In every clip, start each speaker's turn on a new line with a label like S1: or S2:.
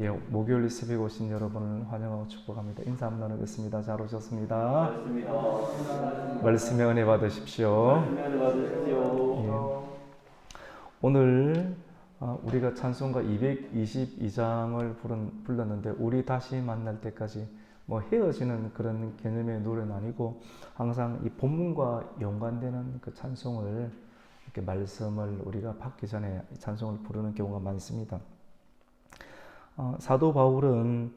S1: 예, 목요일 새벽 오신 여러분을 환영하고 축복합니다. 인사 한번 나누겠습니다. 잘 오셨습니다. 말씀의 은혜 받으십시오.
S2: 받으십시오.
S1: 오늘 어, 우리가 찬송가 222장을 불렀는데 우리 다시 만날 때까지 뭐 헤어지는 그런 개념의 노래는 아니고 항상 이 본문과 연관되는 그 찬송을 이렇게 말씀을 우리가 받기 전에 찬송을 부르는 경우가 많습니다. 어, 사도 바울은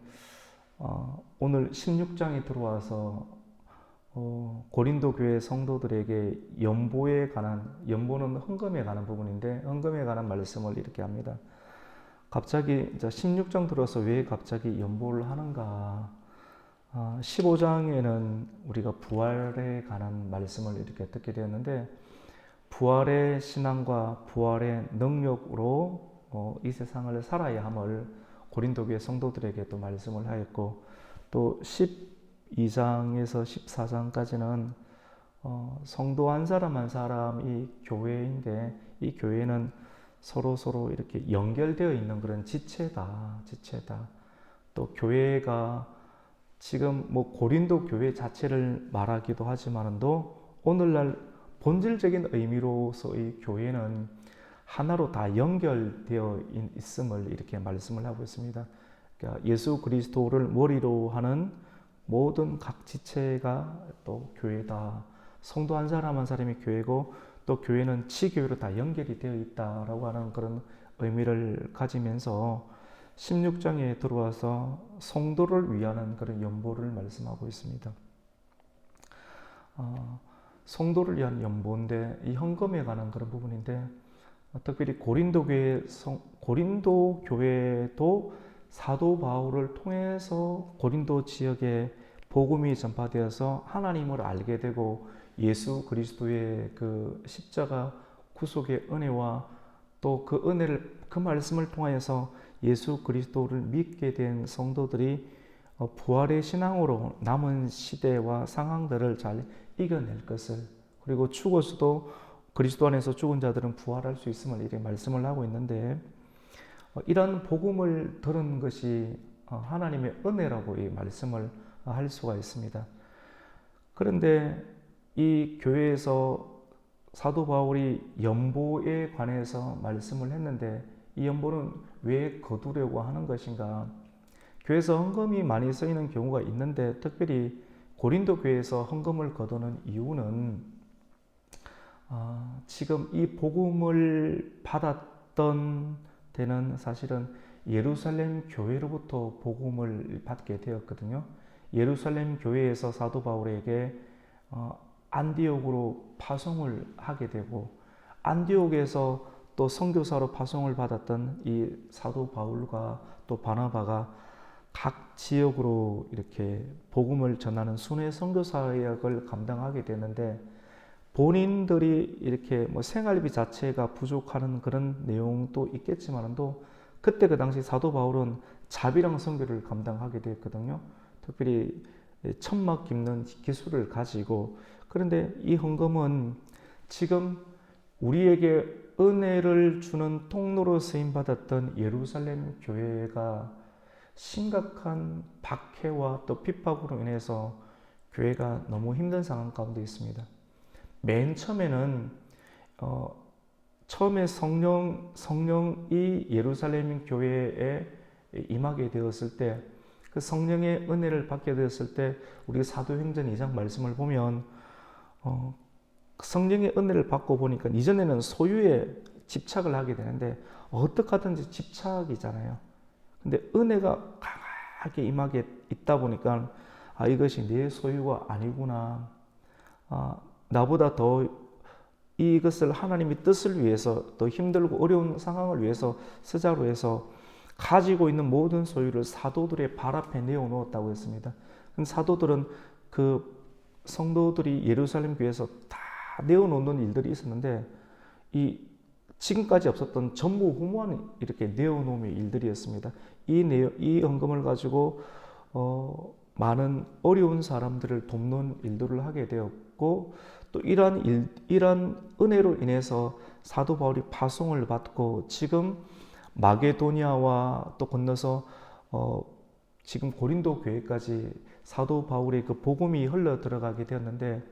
S1: 어, 오늘 16장에 들어와서 어, 고린도 교회 성도들에게 연보에 관한 연보는 헌금에 관한 부분인데 헌금에 관한 말씀을 이렇게 합니다. 갑자기 이제 16장 들어서 왜 갑자기 연보를 하는가? 아, 15장에는 우리가 부활에 관한 말씀을 이렇게 듣게 되었는데 부활의 신앙과 부활의 능력으로 어, 이 세상을 살아야 함을 고린도 교회 성도들에게 또 말씀을 하였고 또 12장에서 14장까지는 어, 성도 한 사람 한 사람이 교회인데 이 교회는 서로 서로 이렇게 연결되어 있는 그런 지체다, 지체다. 또 교회가 지금 뭐 고린도 교회 자체를 말하기도 하지만도 오늘날 본질적인 의미로서의 교회는 하나로 다 연결되어 있음을 이렇게 말씀을 하고 있습니다. 그러니까 예수 그리스도를 머리로 하는 모든 각 지체가 또 교회다. 성도 한 사람 한 사람이 교회고 또 교회는 지교회로 다 연결이 되어 있다라고 하는 그런 의미를 가지면서 16장에 들어와서 성도를 위하는 그런 연보를 말씀하고 있습니다. 어, 성도를 위한 연보인데 이 헌금에 관한 그런 부분인데 특별히 고린도 교회 고린도 교회도 사도 바울을 통해서 고린도 지역에 복음이 전파되어서 하나님을 알게 되고 예수 그리스도의 그 십자가 구속의 은혜와 또 그 은혜를 그 말씀을 통하여서 예수 그리스도를 믿게 된 성도들이 어, 부활의 신앙으로 남은 시대와 상황들을 잘 이겨낼 것을 그리고 죽어서도 그리스도 안에서 죽은 자들은 부활할 수 있음을 이렇게 말씀을 하고 있는데 어, 이런 복음을 들은 것이 어, 하나님의 은혜라고 이 말씀을 할 수가 있습니다. 그런데 이 교회에서 사도 바울이 연보에 관해서 말씀을 했는데 이 연보는 왜 거두려고 하는 것인가? 교회에서 헌금이 많이 쓰이는 경우가 있는데 특별히 고린도 교회에서 헌금을 거두는 이유는 어, 지금 이 복음을 받았던 때는 사실은 예루살렘 교회로부터 복음을 받게 되었거든요. 예루살렘 교회에서 사도 바울에게 어, 안디옥으로 파송을 하게 되고 안디옥에서 또 선교사로 파송을 받았던 이 사도 바울과 또 바나바가 각 지역으로 이렇게 복음을 전하는 순회 선교사역을 감당하게 되는데 본인들이 이렇게 뭐 생활비 자체가 부족하는 그런 내용도 있겠지만도 그때 그 당시 사도 바울은 자비랑 선교를 감당하게 되었거든요. 특별히 천막 깁는 기술을 가지고 그런데 이 헌금은 지금 우리에게 은혜를 주는 통로로 쓰임 받았던 예루살렘 교회가 심각한 박해와 또 핍박으로 인해서 교회가 너무 힘든 상황 가운데 있습니다. 맨 처음에는 어, 처음에 성령 성령이 예루살렘 교회에 임하게 되었을 때 그 성령의 은혜를 받게 되었을 때 우리 사도행전 2장 말씀을 보면 어, 성령의 은혜를 받고 보니까 이전에는 소유에 집착을 하게 되는데 어떻게 하든지 집착이잖아요. 근데 은혜가 강하게 임하게 있다 보니까 아 이것이 내 소유가 아니구나. 아, 나보다 더 이것을 하나님의 뜻을 위해서 더 힘들고 어려운 상황을 위해서 쓰자로 해서 가지고 있는 모든 소유를 사도들의 발 앞에 내어놓았다고 했습니다. 사도들은 그 성도들이 예루살렘 교회에서 다 내어놓는 일들이 있었는데 이 지금까지 없었던 전무후무한 이렇게 내어놓음의 일들이었습니다. 이 내용, 이 헌금을 가지고 어, 많은 어려운 사람들을 돕는 일들을 하게 되었고 또 이러한 일, 이러한 은혜로 인해서 사도 바울이 파송을 받고 지금 마게도니아와 또 건너서 어, 지금 고린도 교회까지 사도 바울의 그 복음이 흘러 들어가게 되었는데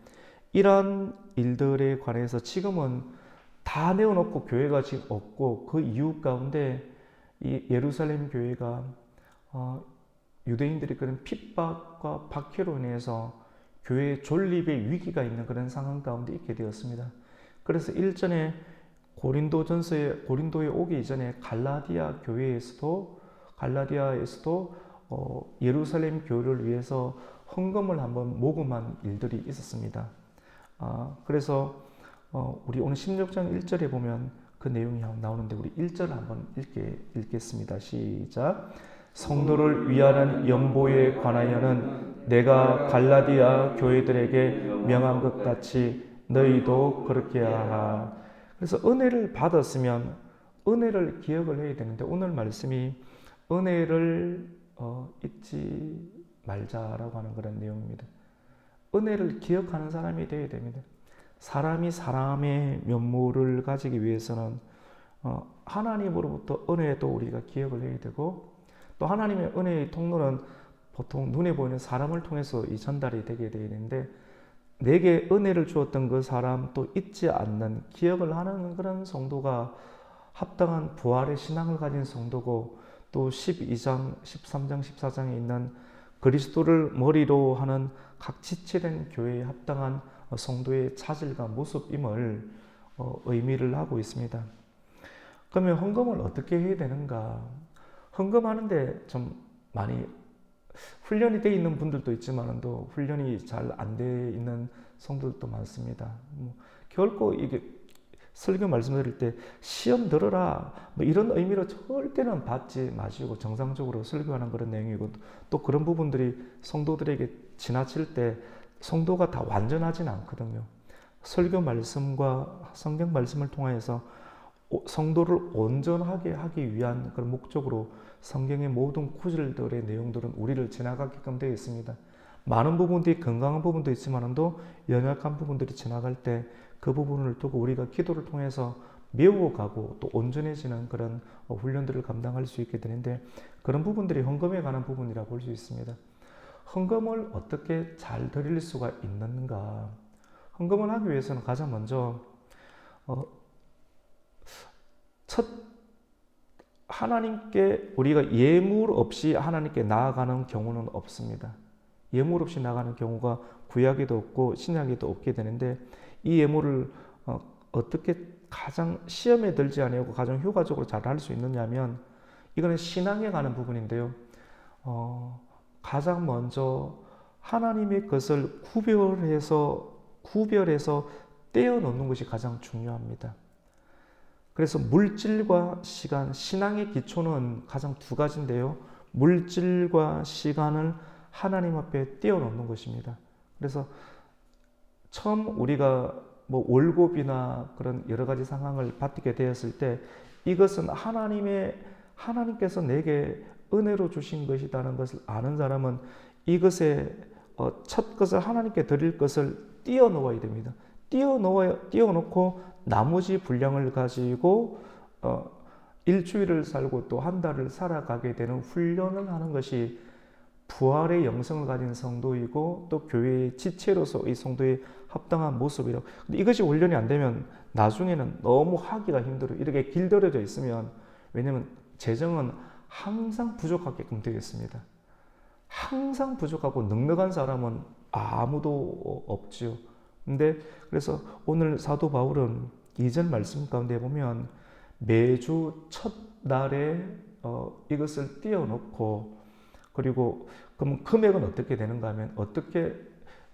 S1: 이러한 일들에 관해서 지금은 다 내어놓고 교회가 지금 없고 그 이유 가운데 이 예루살렘 교회가 어, 유대인들이 그런 핍박과 박해로 인해서 교회 존립의 위기가 있는 그런 상황 가운데 있게 되었습니다. 그래서 일전에 고린도전서에 고린도에 오기 이전에 갈라디아 교회에서도 갈라디아에서도 어, 예루살렘 교회를 위해서 헌금을 한번 모금한 일들이 있었습니다. 아, 그래서 어, 우리 오늘 16장 1절에 보면 그 내용이 나오는데 우리 1절 한번 읽게, 읽겠습니다. 시작. 성도를 위하는 연보에 관하여는 내가 갈라디아 교회들에게 명한 것 같이 너희도 그렇게 하라. 그래서 은혜를 받았으면 은혜를 기억을 해야 되는데 오늘 말씀이 은혜를 어, 잊지 말자라고 하는 그런 내용입니다. 은혜를 기억하는 사람이 되어야 됩니다. 사람이 사람의 면모를 가지기 위해서는 어, 하나님으로부터 은혜도 우리가 기억을 해야 되고 또 하나님의 은혜의 통로는 보통 눈에 보이는 사람을 통해서 이 전달이 되게 되어 있는데 내게 은혜를 주었던 그 사람 또 잊지 않는 기억을 하는 그런 성도가 합당한 부활의 신앙을 가진 성도고 또 12장, 13장, 14장에 있는 그리스도를 머리로 하는 각 지체된 교회에 합당한 성도의 차질과 모습임을 어, 의미를 하고 있습니다. 그러면 헌금을 어떻게 해야 되는가? 헌금하는데 좀 많이 훈련이 돼 있는 분들도 있지만도 훈련이 잘 안 돼 있는 성도들도 많습니다. 뭐 결코 이게 설교 말씀드릴 때 시험 들어라 뭐 이런 의미로 절대는 받지 마시고 정상적으로 설교하는 그런 내용이고 또 그런 부분들이 성도들에게 지나칠 때 성도가 다 완전하진 않거든요. 설교 말씀과 성경 말씀을 통하여서 성도를 온전하게 하기 위한 그런 목적으로 성경의 모든 구절들의 내용들은 우리를 지나가게끔 되어 있습니다. 많은 부분들이 건강한 부분도 있지만도 연약한 부분들이 지나갈 때 그 부분을 두고 우리가 기도를 통해서 메우고 가고 또 온전해지는 그런 훈련들을 감당할 수 있게 되는데 그런 부분들이 헌금에 관한 부분이라고 볼 수 있습니다. 헌금을 어떻게 잘 드릴 수가 있는가? 헌금을 하기 위해서는 가장 먼저 어, 첫 하나님께 우리가 예물 없이 하나님께 나아가는 경우는 없습니다. 예물 없이 나가는 경우가 구약에도 없고 신약에도 없게 되는데 이 예물을 어, 어떻게 가장 시험에 들지 아니하고 가장 효과적으로 잘 할 수 있느냐면 이거는 신앙에 가는 부분인데요. 어, 가장 먼저 하나님의 것을 구별해서 구별해서 떼어 놓는 것이 가장 중요합니다. 그래서 물질과 시간, 신앙의 기초는 가장 두 가지인데요. 물질과 시간을 하나님 앞에 떼어 놓는 것입니다. 그래서 처음 우리가 뭐 월급이나 그런 여러 가지 상황을 받게 되었을 때 이것은 하나님의 하나님께서 내게 은혜로 주신 것이라는 것을 아는 사람은 이것에 어, 첫 것을 하나님께 드릴 것을 띄어 놓아야 됩니다. 띄어 놓아 띄어 놓고 나머지 분량을 가지고 어, 일주일을 살고 또 한 달을 살아가게 되는 훈련을 하는 것이 부활의 영성을 가진 성도이고 또 교회의 지체로서 이 성도의 합당한 모습이라고. 근데 이것이 훈련이 안 되면 나중에는 너무 하기가 힘들어. 이렇게 길들여져 있으면 왜냐면 재정은 항상 부족하게끔 되겠습니다. 항상 부족하고 넉넉한 사람은 아무도 없지요. 근데 그래서 오늘 사도 바울은 이전 말씀 가운데 보면 매주 첫 날에 어, 이것을 띄워놓고 그리고 그럼 금액은 어떻게 되는가 하면 어떻게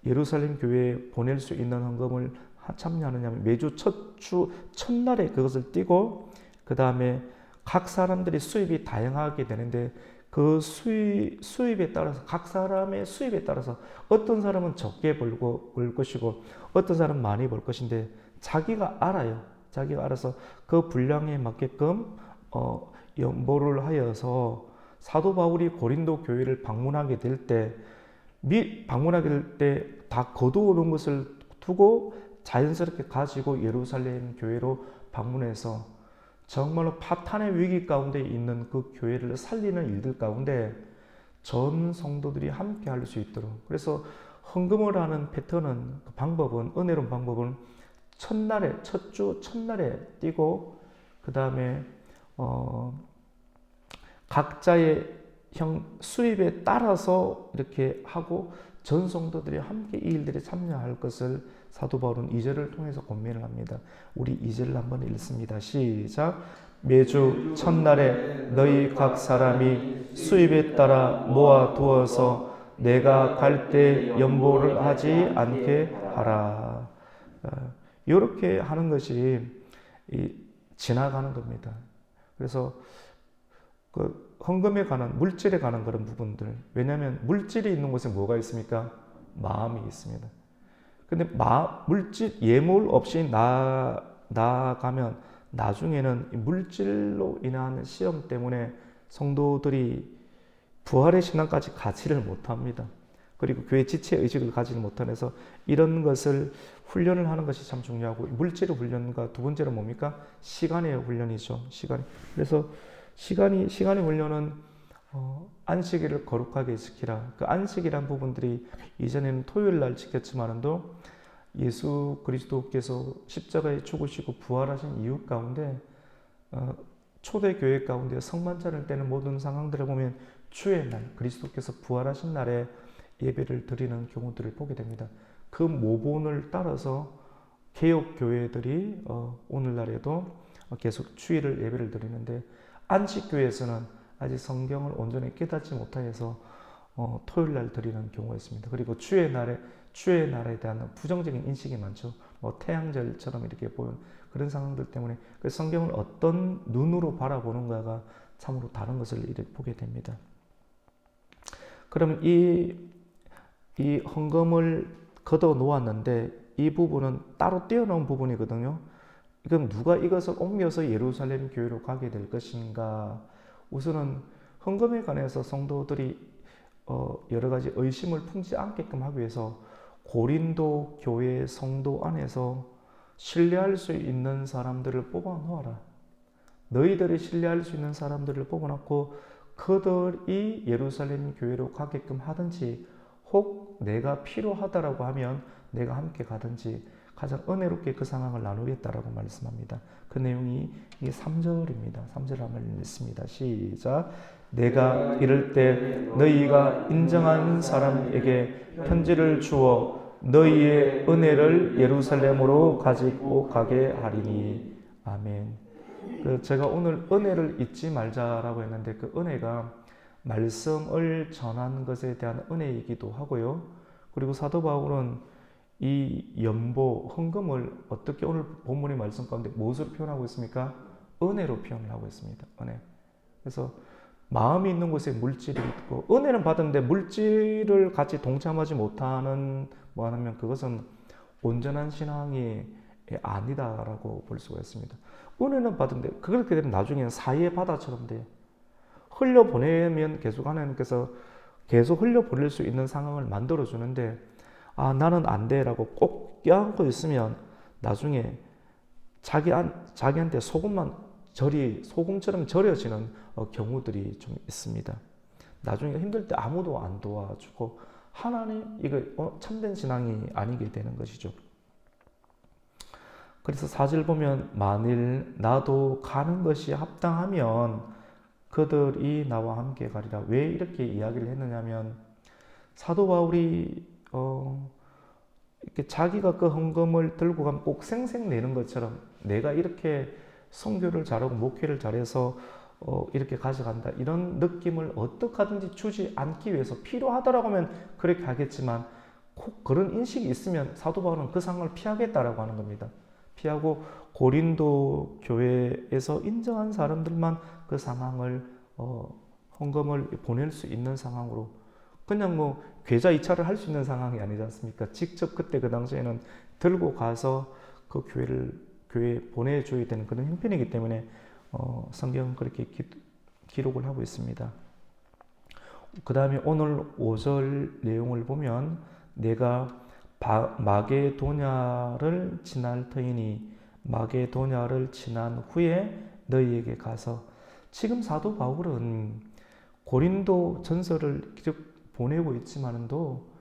S1: 예루살렘 교회에 보낼 수 있는 헌금을 참여하느냐 하면 매주 첫 주 첫날에 그것을 띄고 그 다음에 각 사람들이 수입이 다양하게 되는데 그 수입, 수입에 따라서 각 사람의 수입에 따라서 어떤 사람은 적게 벌고 벌 것이고 어떤 사람은 많이 벌 것인데 자기가 알아요. 자기가 알아서 그 분량에 맞게끔 어, 연보를 하여서 사도 바울이 고린도 교회를 방문하게 될 때, 미, 방문하게 될 때 다 거두어놓은 것을 두고 자연스럽게 가지고 예루살렘 교회로 방문해서 정말로 파탄의 위기 가운데 있는 그 교회를 살리는 일들 가운데 전 성도들이 함께 할 수 있도록. 그래서 헌금을 하는 패턴은 그 방법은 은혜로운 방법은 첫날에 첫 주 첫날에 띄고 그 다음에 어 각자의 형 수입에 따라서 이렇게 하고 전 성도들이 함께 이 일들에 참여할 것을 사도 바울은 2절을 통해서 권면을 합니다. 우리 2절을 한번 읽습니다. 시작. 매주 첫날에 너희 각 사람이 수입에 따라 모아 두어서 내가 갈 때 연보를 하지 않게 하라. 이렇게 하는 것이 이 지나가는 겁니다. 그래서 그 헌금에 관한 물질에 관한 그런 부분들 왜냐하면 물질이 있는 곳에 뭐가 있습니까? 마음이 있습니다. 근데 마, 물질 예물 없이 나 나가면 나중에는 이 물질로 인한 시험 때문에 성도들이 부활의 신앙까지 가지를 못합니다. 그리고 교회 지체 의식을 가지를 못하면서 이런 것을 훈련을 하는 것이 참 중요하고 물질의 훈련과 두 번째로 뭡니까? 시간의 훈련이죠. 시간. 그래서 시간이 시간의 훈련은 어, 안식일을 거룩하게 지키라. 그 안식이란 부분들이 이전에는 토요일 날 지켰지만도 예수 그리스도께서 십자가에 죽으시고 부활하신 이유 가운데 어, 초대 교회 가운데 성만찬을 떼는 모든 상황들을 보면 주의 날 그리스도께서 부활하신 날에 예배를 드리는 경우들을 보게 됩니다. 그 모본을 따라서 개혁 교회들이 어, 오늘날에도 계속 주일을 예배를 드리는데 안식 교회에서는 아직 성경을 온전히 깨닫지 못하여서 어, 토요일 날 드리는 경우가 있습니다. 그리고 주의 날에 주의 날에 대한 부정적인 인식이 많죠. 뭐 태양절처럼 이렇게 보는 그런 상황들 때문에 그 성경을 어떤 눈으로 바라보는가가 참으로 다른 것을 보게 됩니다. 그러면 이, 이 헌금을 걷어 놓았는데 이 부분은 따로 떼어놓은 부분이거든요. 그럼 누가 이것을 옮겨서 예루살렘 교회로 가게 될 것인가? 우선은 헌금에 관해서 성도들이 어, 여러 가지 의심을 품지 않게끔 하기 위해서 고린도 교회 성도 안에서 신뢰할 수 있는 사람들을 뽑아 놓아라. 너희들이 신뢰할 수 있는 사람들을 뽑아 놓고 그들이 예루살렘 교회로 가게끔 하든지 혹 내가 필요하다라고 하면 내가 함께 가든지 가장 은혜롭게 그 상황을 나누겠다라고 말씀합니다. 그 내용이 이게 3절입니다. 3절 한번 읽습니다. 시작. 내가 이럴 때 너희가 인정한 사람에게 편지를 주어 너희의 은혜를 예루살렘으로 가지고 가게 하리니 아멘. 그 제가 오늘 은혜를 잊지 말자라고 했는데 그 은혜가 말씀을 전하는 것에 대한 은혜이기도 하고요. 그리고 사도 바울은 이 연보 헌금을 어떻게 오늘 본문의 말씀 가운데 무엇으로 표현하고 있습니까? 은혜로 표현을 하고 있습니다. 은혜. 그래서 마음이 있는 곳에 물질이 있고 은혜는 받았는데 물질을 같이 동참하지 못하는 뭐 하면 그것은 온전한 신앙이 아니다라고 볼 수가 있습니다. 은혜는 받은데 그렇게 되면 나중에는 사이의 바다처럼 돼요. 흘려 보내면 계속 하나님께서 계속 흘려 보낼 수 있는 상황을 만들어 주는데 아 나는 안 돼 라고 꼭 껴안고 있으면 나중에 자기 안, 자기한테 소금만 절이 소금처럼 절여지는 어, 경우들이 좀 있습니다. 나중에 힘들 때 아무도 안 도와주고 하나님 이거 어, 참된 신앙이 아니게 되는 것이죠. 그래서 사절 보면 만일 나도 가는 것이 합당하면 그들이 나와 함께 가리라. 왜 이렇게 이야기를 했느냐면 사도 바울이 어, 이렇게 자기가 그 헌금을 들고 가면 꼭 생색내는 것처럼 내가 이렇게 선교를 잘하고 목회를 잘해서 어, 이렇게 가져간다 이런 느낌을 어떻게 하든지 주지 않기 위해서 필요하다라고 하면 그렇게 하겠지만 꼭 그런 인식이 있으면 사도 바울은 그 상황을 피하겠다라고 하는 겁니다. 피하고 고린도 교회에서 인정한 사람들만 그 상황을 어, 헌금을 보낼 수 있는 상황으로 그냥 뭐 계좌 이체를 할 수 있는 상황이 아니지 않습니까? 직접 그때 그 당시에는 들고 가서 그 교회를 교회에 보내줘야 되는 그런 형편이기 때문에 어, 성경은 그렇게 기, 록을 하고 있습니다. 그 다음에 오늘 5절 내용을 보면 내가 바, 마게도냐를 지날 터이니 마게도냐를 지난 후에 너희에게 가서 지금 사도 바울은 고린도 전서를 기록 보내고 있지만도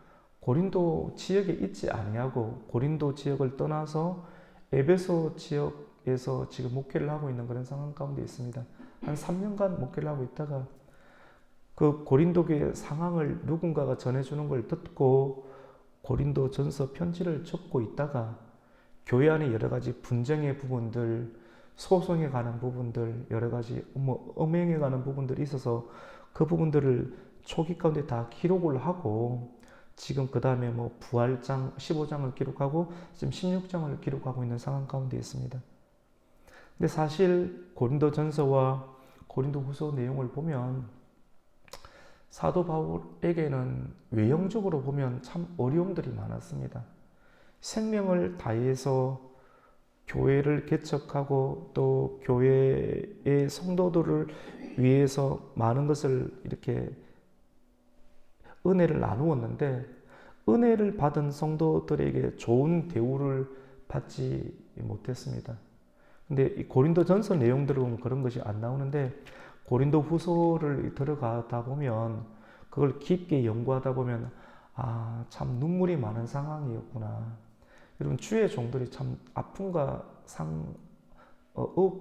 S1: 고린도 지역에 있지 아니하고 고린도 지역을 떠나서 에베소 지역에서 지금 목회를 하고 있는 그런 상황 가운데 있습니다. 한 3년간 목회를 하고 있다가 그 고린도 교회 상황을 누군가가 전해주는 걸 듣고 고린도 전서 편지를 적고 있다가 교회 안에 여러 가지 분쟁의 부분들, 소송에 관한 부분들, 여러 가지 뭐 음행에 관한 부분들이 있어서 그 부분들을 초기 가운데 다 기록을 하고 지금 그 다음에 뭐 부활장 15장을 기록하고 지금 16장을 기록하고 있는 상황 가운데 있습니다. 근데 사실 고린도 전서와 고린도 후서 내용을 보면 사도 바울에게는 외형적으로 보면 참 어려움들이 많았습니다. 생명을 다해서 교회를 개척하고 또 교회의 성도들을 위해서 많은 것을 이렇게 은혜를 나누었는데 은혜를 받은 성도들에게 좋은 대우를 받지 못했습니다. 근데 이 고린도 전서 내용들을 보면 그런 것이 안 나오는데 고린도 후서를 들어가다 보면 그걸 깊게 연구하다 보면 아, 참 눈물이 많은 상황이었구나. 여러분 주의 종들이 참 아픔과 상 어, 어,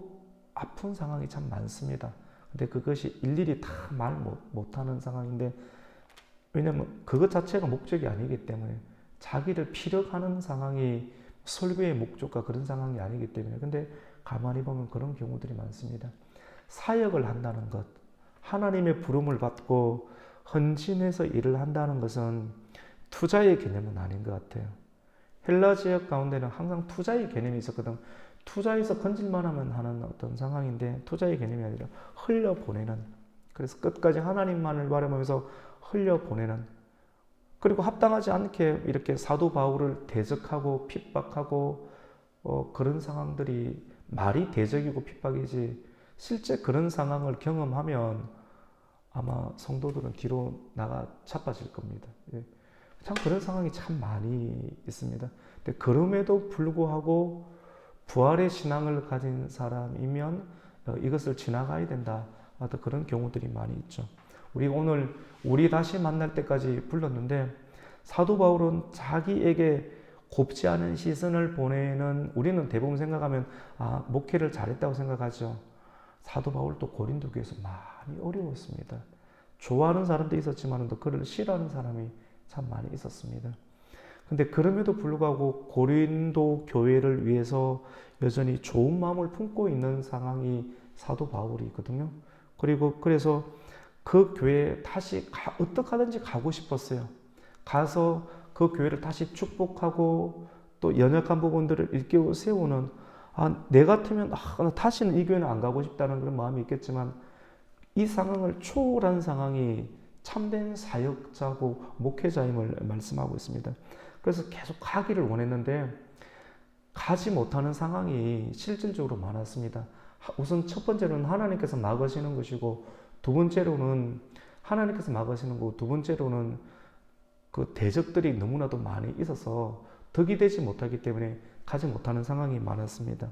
S1: 아픈 상황이 참 많습니다. 근데 그것이 일일이 다 말 못하는 상황인데 왜냐면 그것 자체가 목적이 아니기 때문에 자기를 피력하는 상황이 설교의 목적과 그런 상황이 아니기 때문에 근데 가만히 보면 그런 경우들이 많습니다. 사역을 한다는 것, 하나님의 부름을 받고 헌신해서 일을 한다는 것은 투자의 개념은 아닌 것 같아요. 헬라 지역 가운데는 항상 투자의 개념이 있었거든. 투자에서 건질만 하면 하는 어떤 상황인데 투자의 개념이 아니라 흘려보내는 그래서 끝까지 하나님만을 바라보면서 흘려보내는 그리고 합당하지 않게 이렇게 사도 바울을 대적하고 핍박하고 어, 그런 상황들이 말이 대적이고 핍박이지 실제 그런 상황을 경험하면 아마 성도들은 뒤로 나가 자빠질 겁니다. 예. 참 그런 상황이 참 많이 있습니다. 근데 그럼에도 불구하고 부활의 신앙을 가진 사람이면 어, 이것을 지나가야 된다. 어떤 그런 경우들이 많이 있죠. 우리 오늘 우리 다시 만날 때까지 불렀는데 사도 바울은 자기에게 곱지 않은 시선을 보내는 우리는 대부분 생각하면 아 목회를 잘했다고 생각하죠. 사도 바울도 고린도 교회에서 많이 어려웠습니다. 좋아하는 사람도 있었지만 또 그를 싫어하는 사람이 참 많이 있었습니다. 근데 그럼에도 불구하고 고린도 교회를 위해서 여전히 좋은 마음을 품고 있는 상황이 사도 바울이거든요. 그리고 그래서 그 교회에 다시 가, 어떻게 하든지 가고 싶었어요. 가서 그 교회를 다시 축복하고 또 연약한 부분들을 일깨워 세우는 아, 내 같으면 아, 다시는 이 교회는 안 가고 싶다는 그런 마음이 있겠지만 이 상황을 초월한 상황이 참된 사역자고 목회자임을 말씀하고 있습니다. 그래서 계속 가기를 원했는데 가지 못하는 상황이 실질적으로 많았습니다. 우선 첫 번째로는 하나님께서 막으시는 것이고 두 번째로는 하나님께서 막으시는 거고 두 번째로는 그 대적들이 너무나도 많이 있어서 덕이 되지 못하기 때문에 가지 못하는 상황이 많았습니다.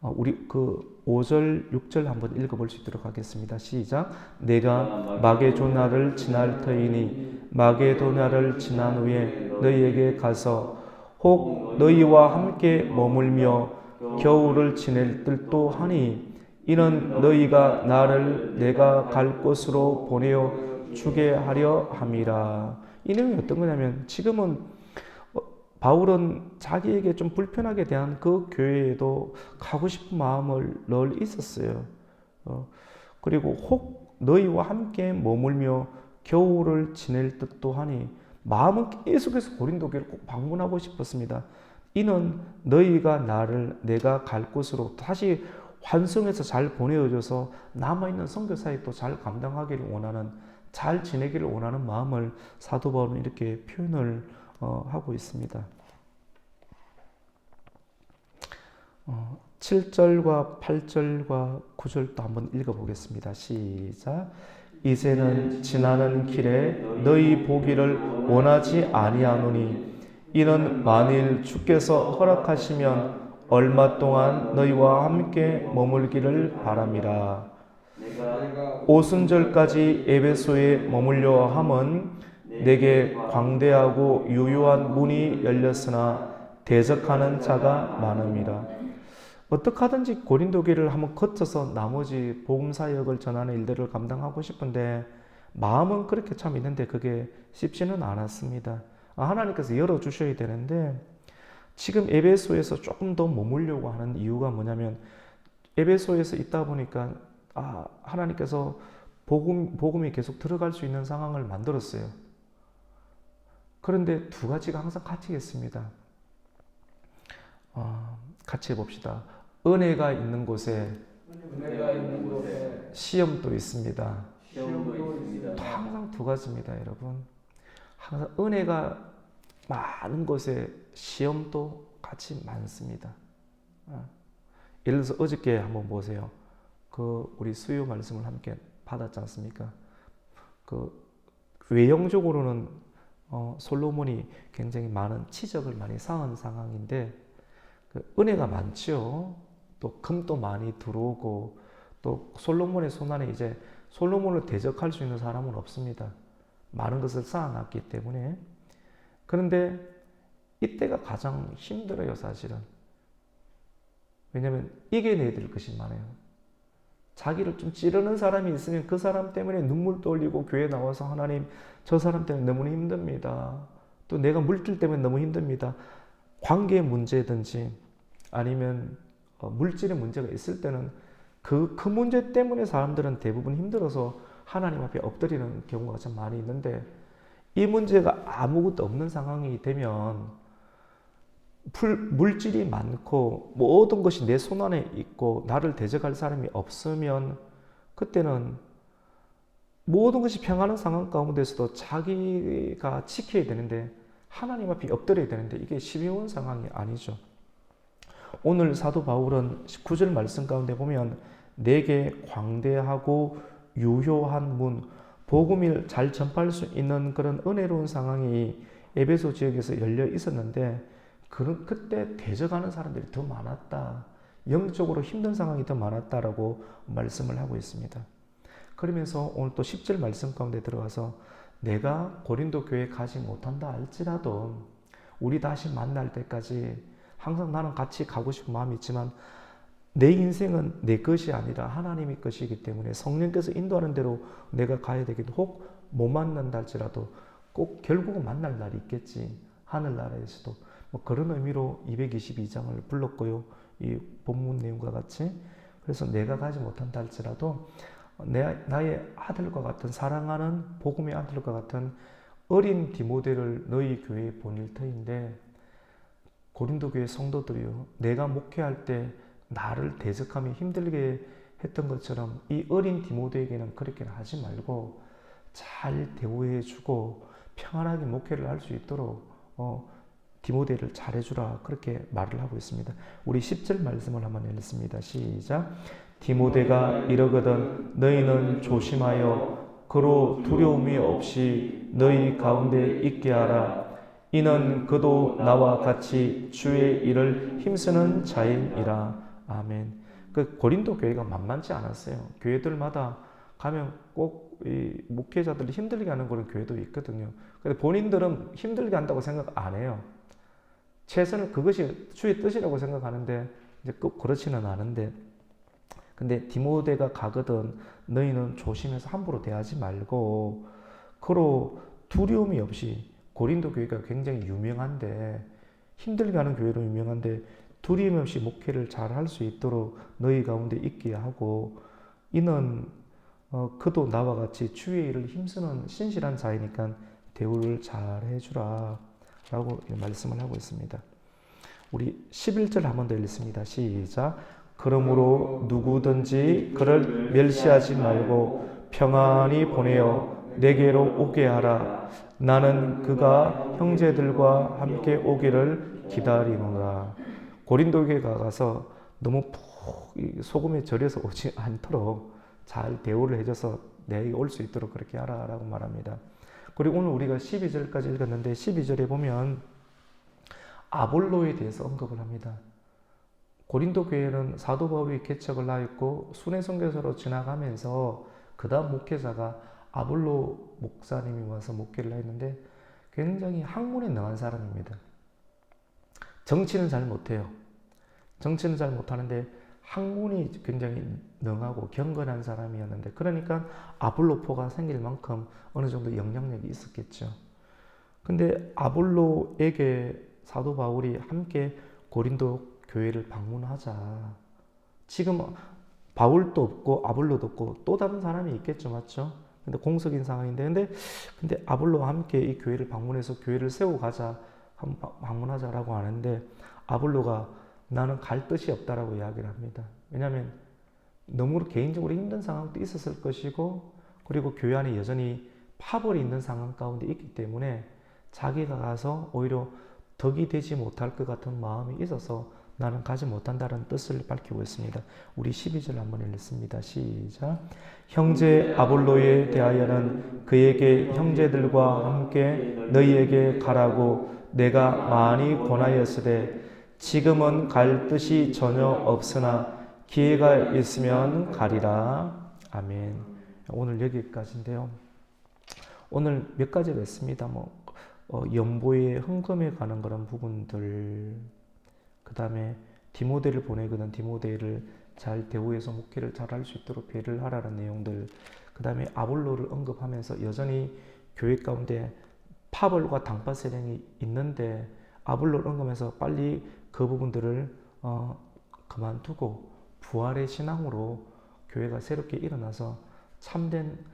S1: 어, 우리 그 5절, 6절 한번 읽어볼 수 있도록 하겠습니다. 시작. 내가 마게도나를 지날 터이니 마게도나를 지난 후에 너희에게 가서 혹 너희와 함께 머물며 겨울을 지낼 뜰도 하니 이는 너희가 나를 내가 갈 곳으로 보내어 주게 하려 함이라. 이 내용이 어떤 거냐면 지금은 바울은 자기에게 좀 불편하게 대한 그 교회에도 가고 싶은 마음을 늘 있었어요. 어, 그리고 혹 너희와 함께 머물며 겨울을 지낼 듯도 하니 마음은 계속해서 고린도 교회를 꼭 방문하고 싶었습니다. 이는 너희가 나를 내가 갈 곳으로 다시 환성해서 잘 보내어줘서 남아있는 선교 사역도 잘 감당하기를 원하는 잘 지내기를 원하는 마음을 사도 바울은 이렇게 표현을 어, 하고 있습니다. 어, 7절과 8절과 9절도 한번 읽어보겠습니다. 시작. 이제는 지나는 길에 너희 보기를 원하지 아니하노니 이는 만일 주께서 허락하시면 얼마 동안 너희와 함께 머물기를.
S2: 내가
S1: 오순절까지 에베소에 머물려 함은 내게 광대하고 유효한 문이 열렸으나 대적하는 자가 많음이라. 어떻게 하든지 고린도교를 한번 거쳐서 나머지 복음 사역을 전하는 일들을 감당하고 싶은데 마음은 그렇게 참 있는데 그게 쉽지는 않았습니다. 아, 하나님께서 열어 주셔야 되는데 지금 에베소에서 조금 더 머물려고 하는 이유가 뭐냐면 에베소에서 있다 보니까 아, 하나님께서 복음, 복음이 계속 들어갈 수 있는 상황을 만들었어요. 그런데 두 가지가 항상 같이 있습니다. 어, 같이 해봅시다. 은혜가 있는 곳에
S2: 은혜가 있는 곳에
S1: 시험도 있습니다.
S2: 시험도 있습니다.
S1: 항상 두 가지입니다, 여러분. 항상 은혜가 많은 곳에 시험도 같이 많습니다. 어. 예를 들어서 어저께 한번 보세요. 그 우리 수요 말씀을 함께 받았지 않습니까? 그 외형적으로는 어, 솔로몬이 굉장히 많은 치적을 많이 쌓은 상황인데 그 은혜가 많죠. 또 금도 많이 들어오고 또 솔로몬의 손안에 이제 솔로몬을 대적할 수 있는 사람은 없습니다. 많은 것을 쌓아놨기 때문에. 그런데 이때가 가장 힘들어요, 사실은. 왜냐하면 이겨내야 될 것이 많아요. 자기를 좀 찌르는 사람이 있으면 그 사람 때문에 눈물도 흘리고 교회 나와서 하나님 저 사람 때문에 너무 힘듭니다. 또 내가 물질 때문에 너무 힘듭니다. 관계 문제든지 아니면 어, 물질의 문제가 있을 때는 그, 그 문제 때문에 사람들은 대부분 힘들어서 하나님 앞에 엎드리는 경우가 참 많이 있는데 이 문제가 아무것도 없는 상황이 되면 풀, 물질이 많고 모든 것이 내 손안에 있고 나를 대적할 사람이 없으면 그때는 모든 것이 평안한 상황 가운데서도 자기가 지켜야 되는데 하나님 앞에 엎드려야 되는데 이게 쉬운 상황이 아니죠. 오늘 사도 바울은 19절 말씀 가운데 보면 내게 광대하고 유효한 문, 복음을 잘 전파할 수 있는 그런 은혜로운 상황이 에베소 지역에서 열려 있었는데 그런 그때 대적하는 사람들이 더 많았다. 영적으로 힘든 상황이 더 많았다라고 말씀을 하고 있습니다. 그러면서 오늘 또 10절 말씀 가운데 들어가서 내가 고린도 교회 가지 못한다 할지라도 우리 다시 만날 때까지 항상 나는 같이 가고 싶은 마음이 있지만 내 인생은 내 것이 아니라 하나님의 것이기 때문에 성령께서 인도하는 대로 내가 가야 되겠다. 혹못 만난다 할지라도 꼭 결국은 만날 날이 있겠지. 하늘나라에서도. 뭐 그런 의미로 222장을 불렀고요. 이 본문 내용과 같이. 그래서 내가 가지 못한다 할지라도 내, 나의 아들과 같은 사랑하는 복음의 아들과 같은 어린 디모데를 너희 교회에 보낼 터인데 고린도 교회 성도들이요. 내가 목회할 때 나를 대적하며 힘들게 했던 것처럼 이 어린 디모데에게는 그렇게 하지 말고 잘 대우해 주고 평안하게 목회를 할 수 있도록 어, 디모데를 잘해주라 그렇게 말을 하고 있습니다. 우리 10절 말씀을 한번 읽습니다. 시작. 디모데가 이러거든 너희는 조심하여 그로 두려움이 없이 너희 가운데 있게 하라. 이는 그도 나와 같이 주의 일을 힘쓰는 자임이라. 아멘. 그 고린도 교회가 만만치 않았어요. 교회들마다 가면 꼭 이 목회자들이 힘들게 하는 그런 교회도 있거든요. 근데 본인들은 힘들게 한다고 생각 안 해요. 최선을 그것이 주의 뜻이라고 생각하는데 이제 꼭 그렇지는 않은데 근데 디모데가 가거든 너희는 조심해서 함부로 대하지 말고 그로 두려움이 없이 고린도 교회가 굉장히 유명한데 힘들게 하는 교회로 유명한데 두려움 없이 목회를 잘 할 수 있도록 너희 가운데 있게 하고 이는 어, 그도 나와 같이 주의 일을 힘쓰는 신실한 자이니까 대우를 잘 해주라 라고 말씀을 하고 있습니다. 우리 11절 한 번 더 읽습니다. 시작. 그러므로 누구든지 그를 멸시하지 말고 평안히 보내어 내게로 오게 하라. 나는 그가 형제들과 함께 오기를 기다리노라. 고린도에 가서 너무 푹 소금에 절여서 오지 않도록 잘 대우를 해줘서 내게 올 수 있도록 그렇게 하라라고 말합니다. 그리고 오늘 우리가 12절까지 읽었는데 12절에 보면 아볼로에 대해서 언급을 합니다. 고린도 교회는 사도 바울이 개척을 하였고 순회 선교사로 지나가면서 그다음 목회자가 아볼로 목사님이 와서 목회를 했는데 굉장히 학문에 능한 사람입니다. 정치는 잘 못해요. 정치는 잘 못하는데 학문이 굉장히 능하고 경건한 사람이었는데 그러니까 아볼로포가 생길 만큼 어느 정도 영향력이 있었겠죠. 근데 아볼로에게 사도 바울이 함께 고린도 교회를 방문하자. 지금 바울도 없고 아볼로도 없고 또 다른 사람이 있겠죠, 맞죠? 근데 공석인 상황인데, 근데 근데 아볼로와 함께 이 교회를 방문해서 교회를 세우고 가자, 한번 방문하자라고 하는데 아볼로가 나는 갈 뜻이 없다라고 이야기를 합니다. 왜냐하면 너무 개인적으로 힘든 상황도 있었을 것이고 그리고 교회 안에 여전히 파벌이 있는 상황 가운데 있기 때문에 자기가 가서 오히려 덕이 되지 못할 것 같은 마음이 있어서 나는 가지 못한다는 뜻을 밝히고 있습니다. 우리 12절 한번 읽습니다. 시작. 형제 아볼로에 대하여는 그에게 형제들과 함께 너희에게 가라고 내가 많이 권하였으되 지금은 갈 뜻이 전혀 없으나 기회가 있으면 가리라. 아멘. 오늘 여기까지인데요. 오늘 몇 가지가 있습니다. 뭐 어, 연보의 흥금에 관한 그런 부분들, 그 다음에 디모데를 보내거든 디모데를 잘 대우해서 목회를 잘 할 수 있도록 배를 하라는 내용들, 그 다음에 아볼로를 언급하면서 여전히 교회 가운데 파벌과 당파 세력이 있는데 아볼로를 언급해서 빨리 그 부분들을 어, 그만두고 부활의 신앙으로 교회가 새롭게 일어나서 참된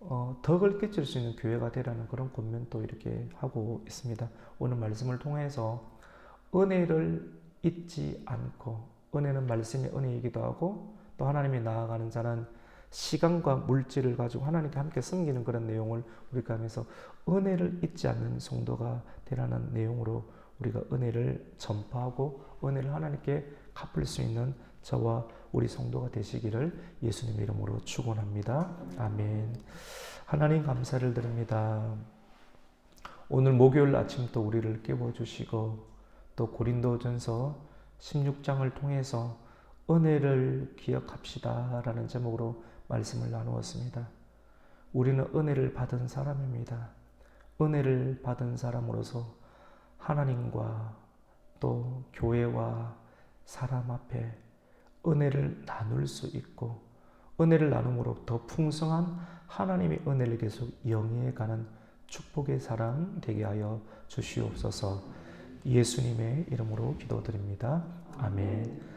S1: 어, 덕을 끼칠 수 있는 교회가 되라는 그런 권면도 이렇게 하고 있습니다. 오늘 말씀을 통해서 은혜를 잊지 않고 은혜는 말씀의 은혜이기도 하고 또 하나님이 나아가는 자는 시간과 물질을 가지고 하나님께 함께 섬기는 그런 내용을 우리가 하면서 은혜를 잊지 않는 성도가 되라는 내용으로 우리가 은혜를 전파하고 은혜를 하나님께 갚을 수 있는 저와 우리 성도가 되시기를 예수님 이름으로 축원합니다. 아멘. 하나님 감사를 드립니다. 오늘 목요일 아침 또 우리를 깨워 주시고 또 고린도전서 16장을 통해서 은혜를 기억합시다라는 제목으로 말씀을 나누었습니다. 우리는 은혜를 받은 사람입니다. 은혜를 받은 사람으로서 하나님과 또 교회와 사람 앞에 은혜를 나눌 수 있고 은혜를 나눔으로 더 풍성한 하나님의 은혜를 계속 영위해 가는 축복의 사람 되게 하여 주시옵소서 예수님의 이름으로 기도드립니다. 아멘.